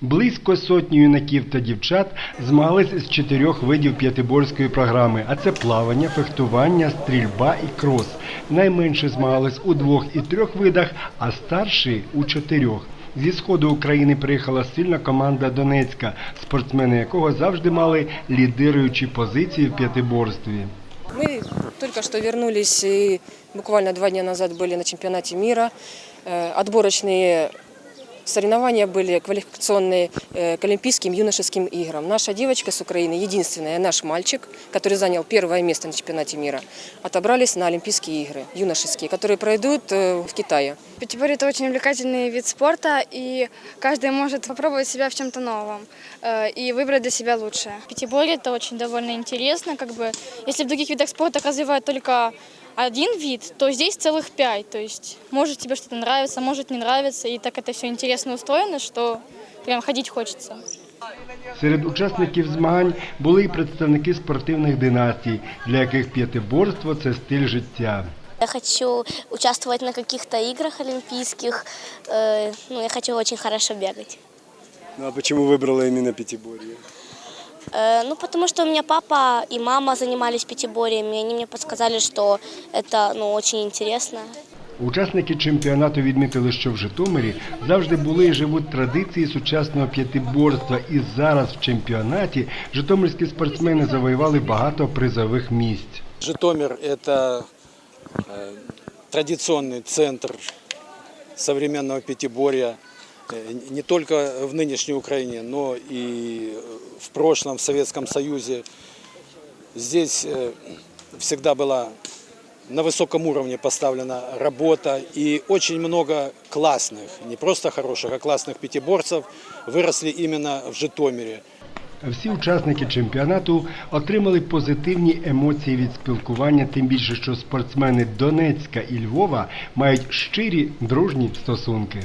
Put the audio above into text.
Близько сотні юнаків та дівчат змагались з чотирьох видів п'ятиборської програми, а це плавання, фехтування, стрільба і крос. Найменше змагались у двох і трьох видах, а старші у чотирьох. Зі сходу України приїхала сильна команда Донецька, спортсмени якого завжди мали лідируючі позиції в п'ятиборстві. Мы только что вернулись и буквально два дня назад были на чемпионате мира. Э, Отборочные соревнования были квалификационные э, к Олимпийским юношеским играм. Наша девочка с Украины, единственная, наш мальчик, который занял первое место на чемпионате мира, отобрались на Олимпийские игры юношеские, которые пройдут э, в Китае. Пятиборье – это очень увлекательный вид спорта, и каждый может попробовать себя в чем-то новом э, и выбрать для себя лучшее. Пятиборье это очень довольно интересно, как бы, если в других видах спорта развивают только один вид, то здесь целых пять, то есть может тебе что-то нравится, может не нравится, и так это все интересно устроено, что прям ходить хочется. Серед учасників змагань були і представники спортивних династій, для яких п'ятиборство це стиль життя. Я хочу участвовать на каких-то играх олимпийских. Э, Ну, я хочу очень хорошо бегать. Ну а почему выбрала именно пятиборье? Э, Ну, потому что у меня папа и мама занимались пятиборьем, и они мне подсказали, что это ну, очень интересно. Учасники чемпіонату відмітили, що в Житомирі завжди були і живуть традиції сучасного п'ятиборства. І зараз в чемпіонаті житомирські спортсмени завоювали багато призових місць. Житомир – это э, традиционный центр современного пятиборья э, не только в нынешней Украине, но и в прошлом в Советском Союзе. Здесь э, всегда была на высоком уровне поставлена работа и очень много классных, не просто хороших, а классных пятиборцев выросли именно в Житомире. Всі учасники чемпіонату отримали позитивні емоції від спілкування, тим більше, що спортсмени Донецька і Львова мають щирі дружні стосунки.